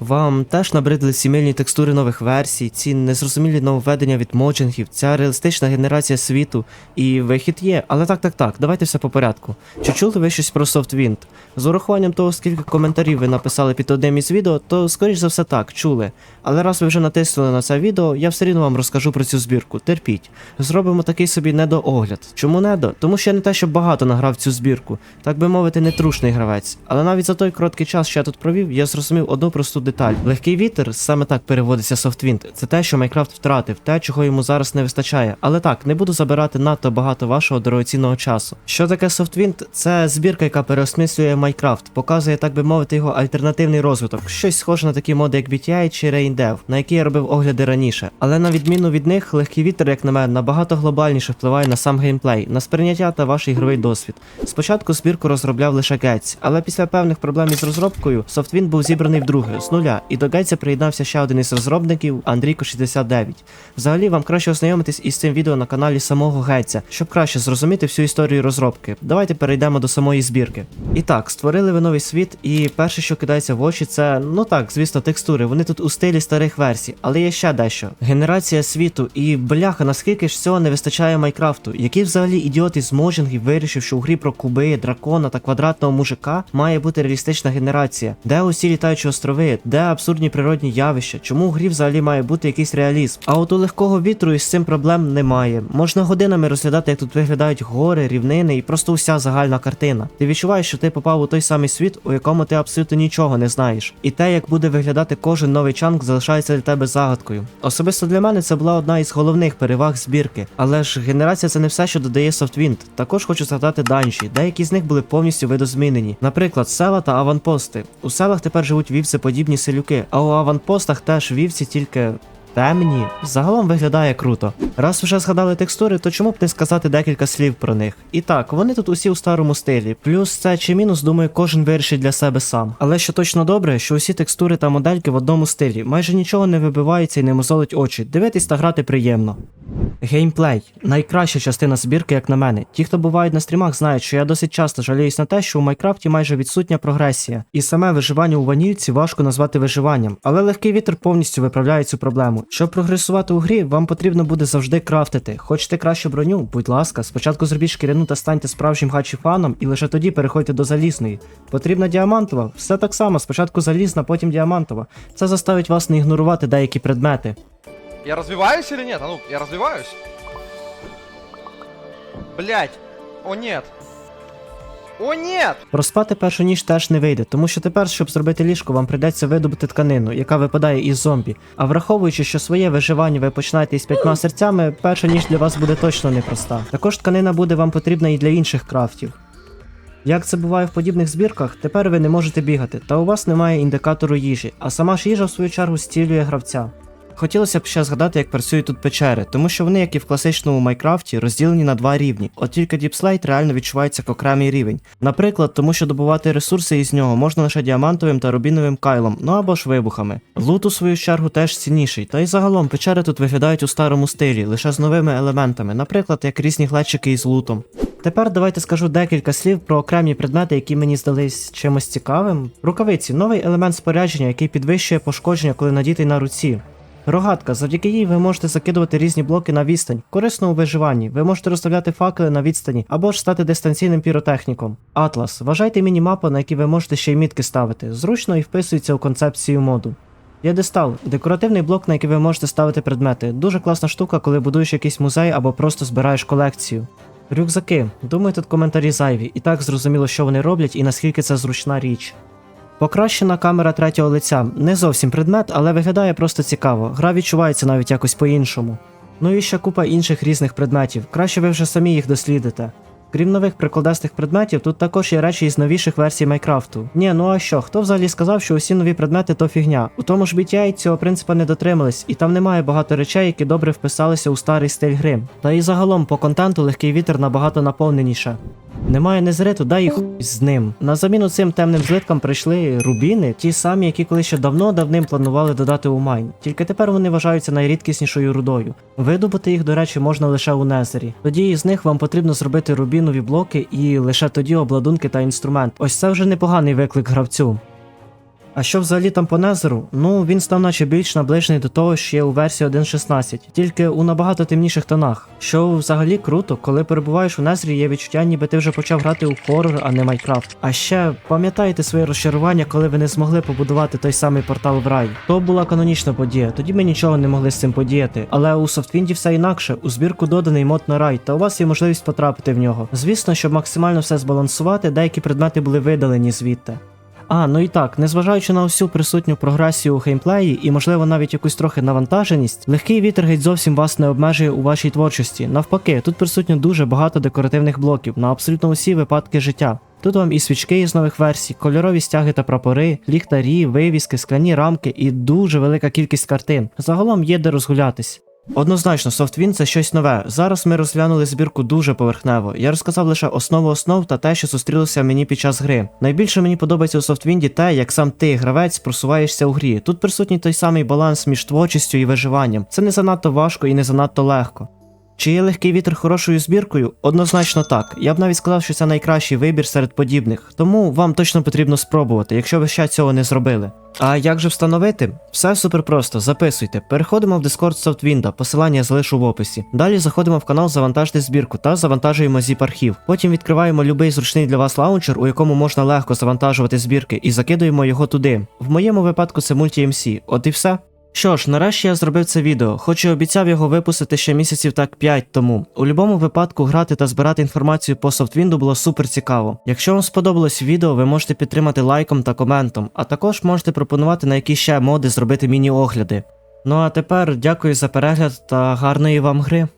Вам теж набридли сімейні текстури нових версій, ці незрозумілі нововведення від моджингів, ця реалістична генерація світу, і вихід є. Але так, так, так, давайте все по порядку. Чи чули ви щось про SoftWind? З урахуванням того, скільки коментарів ви написали під одним із відео, то скоріш за все так, чули. Але раз ви вже натиснули на це відео, я все рівно вам розкажу про цю збірку. Терпіть. Зробимо такий собі недоогляд. Чому недо? Тому що я не те, щоб багато награв цю збірку, так би мовити, не трушний гравець. Але навіть за той короткий час, що я тут провів, я зрозумів одну просту деталь. Легкий вітер, саме так переводиться SoftWind, це те, що Майнкрафт втратив, те, чого йому зараз не вистачає. Але так, не буду забирати надто багато вашого дорогоцінного часу. Що таке SoftWind? Це збірка, яка переосмислює Майнкрафт, показує, так би мовити, його альтернативний розвиток. Щось схоже на такі моди, як BTI чи RainDev, на які я робив огляди раніше. Але на відміну від них, легкий вітер, як на мене, набагато глобальніше впливає на сам геймплей, на сприйняття та ваш ігровий досвід. Спочатку збірку розробляв лише Гетс, але після певних проблем із розробкою SoftWind був зібраний вдруге нуля, і до Гетса приєднався ще один із розробників Андрійко 69. Взагалі вам краще ознайомитись із цим відео на каналі самого Гетса, щоб краще зрозуміти всю історію розробки. Давайте перейдемо до самої збірки. І так, створили ви новий світ, і перше, що кидається в очі, це ну так, звісно, текстури. Вони тут у стилі старих версій, але є ще дещо. Генерація світу і бляха, наскільки ж цього не вистачає Майнкрафту? Який взагалі ідіот із моджингів вирішив, що у грі про куби, дракона та квадратного мужика має бути реалістична генерація? Де усі літаючі острови, де абсурдні природні явища? Чому у грі взагалі має бути якийсь реалізм? А от у легкого вітру із цим проблем немає. Можна годинами розглядати, як тут виглядають гори, рівнини і просто уся загальна картина. Ти відчуваєш, що ти попав у той самий світ, у якому ти абсолютно нічого не знаєш. І те, як буде виглядати кожен новий чанк, залишається для тебе загадкою. Особисто для мене це була одна із головних переваг збірки. Але ж генерація це не все, що додає SoftWind. Також хочу згадати данжі. Деякі з них були повністю видозмінені. Наприклад, села та аванпости. У селах тепер живуть вівцеподібні селюки, а у аванпостах теж вівці тільки. Темні, загалом виглядає круто. Раз вже згадали текстури, то чому б не сказати декілька слів про них? І так, вони тут усі у старому стилі. Плюс це чи мінус, думаю, кожен вирішить для себе сам. Але що точно добре, що усі текстури та модельки в одному стилі. Майже нічого не вибивається і не мозолить очі. Дивитись та грати приємно. Геймплей найкраща частина збірки, як на мене. Ті, хто бувають на стрімах, знають, що я досить часто жаліюсь на те, що у Майнкрафті майже відсутня прогресія, і саме виживання у ванільці важко назвати виживанням, але легкий вітер повністю виправляє цю проблему. Щоб прогресувати у грі, вам потрібно буде завжди крафтити. Хочете кращу броню? Будь ласка, спочатку зробіть шкіряну та станьте справжнім гачі-фаном, і лише тоді переходьте до залізної. Потрібна діамантова, все так само, спочатку залізна, потім діамантова. Це заставить вас не ігнорувати деякі предмети. Я развиваюсь или нет? А ну, я развиваюсь? Блять! О нет! О нет! Розпати першу ніч теж не вийде, тому що тепер, щоб зробити ліжко, вам прийдеться видобути тканину, яка випадає із зомбі. А враховуючи, що своє виживання ви починаєте із п'ятьма серцями, перша ніч для вас буде точно непроста. Також тканина буде вам потрібна і для інших крафтів. Як це буває в подібних збірках, тепер ви не можете бігати, та у вас немає індикатору їжі, а сама ж їжа в свою чергу стілює гравця. Хотілося б ще згадати, як працюють тут печери, тому що вони, як і в класичному Майнкрафті, розділені на два рівні. От тільки Діпслейт реально відчувається як окремий рівень. Наприклад, тому що добувати ресурси із нього можна лише діамантовим та рубіновим кайлом, ну або ж вибухами. Лут у свою чергу теж цінніший, та й загалом печери тут виглядають у старому стилі, лише з новими елементами, наприклад, як різні глечики із лутом. Тепер давайте скажу декілька слів про окремі предмети, які мені здались чимось цікавим. Рукавиці новий елемент спорядження, який підвищує пошкодження, коли надітий на руці. Рогатка, завдяки їй ви можете закидувати різні блоки на відстань. Корисно у виживанні. Ви можете розставляти факели на відстані або ж стати дистанційним піротехніком. Атлас. Вважайте міні-мапу, на якій ви можете ще й мітки ставити. Зручно і вписується у концепцію моду. П'єдестал декоративний блок, на який ви можете ставити предмети. Дуже класна штука, коли будуєш якийсь музей або просто збираєш колекцію. Рюкзаки. Думаю, тут коментарі зайві, і так зрозуміло, що вони роблять і наскільки це зручна річ. Покращена камера третього лиця. Не зовсім предмет, але виглядає просто цікаво. Гра відчувається навіть якось по-іншому. Ну і ще купа інших різних предметів. Краще ви вже самі їх дослідите. Крім нових прикладастих предметів, тут також є речі із новіших версій Майнкрафту. Ні, ну а що, хто взагалі сказав, що усі нові предмети то фігня? У тому ж BTI цього принципа не дотримались, і там немає багато речей, які добре вписалися у старий стиль гри. Та і загалом по контенту легкий вітер набагато наповненіше. Немає незриту, дай їх з ним. На заміну цим темним злиткам прийшли рубіни, ті самі, які колись ще давно давним планували додати у майн. Тільки тепер вони вважаються найрідкіснішою рудою. Видобути їх, до речі, можна лише у Незері. Тоді із них вам потрібно зробити рубінові блоки і лише тоді обладунки та інструмент. Ось це вже непоганий виклик гравцю. А що взагалі там по Незеру? Ну він став наче більш наближений до того, що є у версії 1.16, тільки у набагато темніших тонах. Що взагалі круто, коли перебуваєш у Незрі, є відчуття, ніби ти вже почав грати у хоррор, а не Майнкрафт. А ще пам'ятаєте своє розчарування, коли ви не змогли побудувати той самий портал в рай? То була канонічна подія, тоді ми нічого не могли з цим подіяти. Але у Софтвінді все інакше. У збірку доданий мод на рай, та у вас є можливість потрапити в нього. Звісно, щоб максимально все збалансувати, деякі предмети були видалені звідти. А, ну і так, незважаючи на усю присутню прогресію у геймплеї і, можливо, навіть якусь трохи навантаженість, легкий вітер геть зовсім вас не обмежує у вашій творчості. Навпаки, тут присутньо дуже багато декоративних блоків на абсолютно усі випадки життя. Тут вам і свічки із нових версій, кольорові стяги та прапори, ліхтарі, вивіски, скляні рамки і дуже велика кількість картин. Загалом є де розгулятись. Однозначно, SoftWin це щось нове. Зараз ми розглянули збірку дуже поверхнево. Я розказав лише основу основ та те, що зустрілося мені під час гри. Найбільше мені подобається у SoftWind те, як сам ти, гравець, просуваєшся у грі. Тут присутній той самий баланс між творчістю і виживанням. Це не занадто важко і не занадто легко. Чи є легкий вітер хорошою збіркою? Однозначно так. Я б навіть сказав, що це найкращий вибір серед подібних, тому вам точно потрібно спробувати, якщо ви ще цього не зробили. А як же встановити? Все супер просто, записуйте. Переходимо в Discord SoftWindow, посилання залишу в описі. Далі заходимо в канал Завантажте збірку та завантажуємо zip архів. Потім відкриваємо любий зручний для вас лаунчер, у якому можна легко завантажувати збірки, і закидуємо його туди. В моєму випадку це MultiMC. От і все. Що ж, нарешті я зробив це відео, хоч і обіцяв його випустити ще місяців так 5 тому. У будь-якому випадку грати та збирати інформацію по софтвінду було супер цікаво. Якщо вам сподобалось відео, ви можете підтримати лайком та коментом, а також можете пропонувати на які ще моди зробити міні-огляди. Ну а тепер дякую за перегляд та гарної вам гри.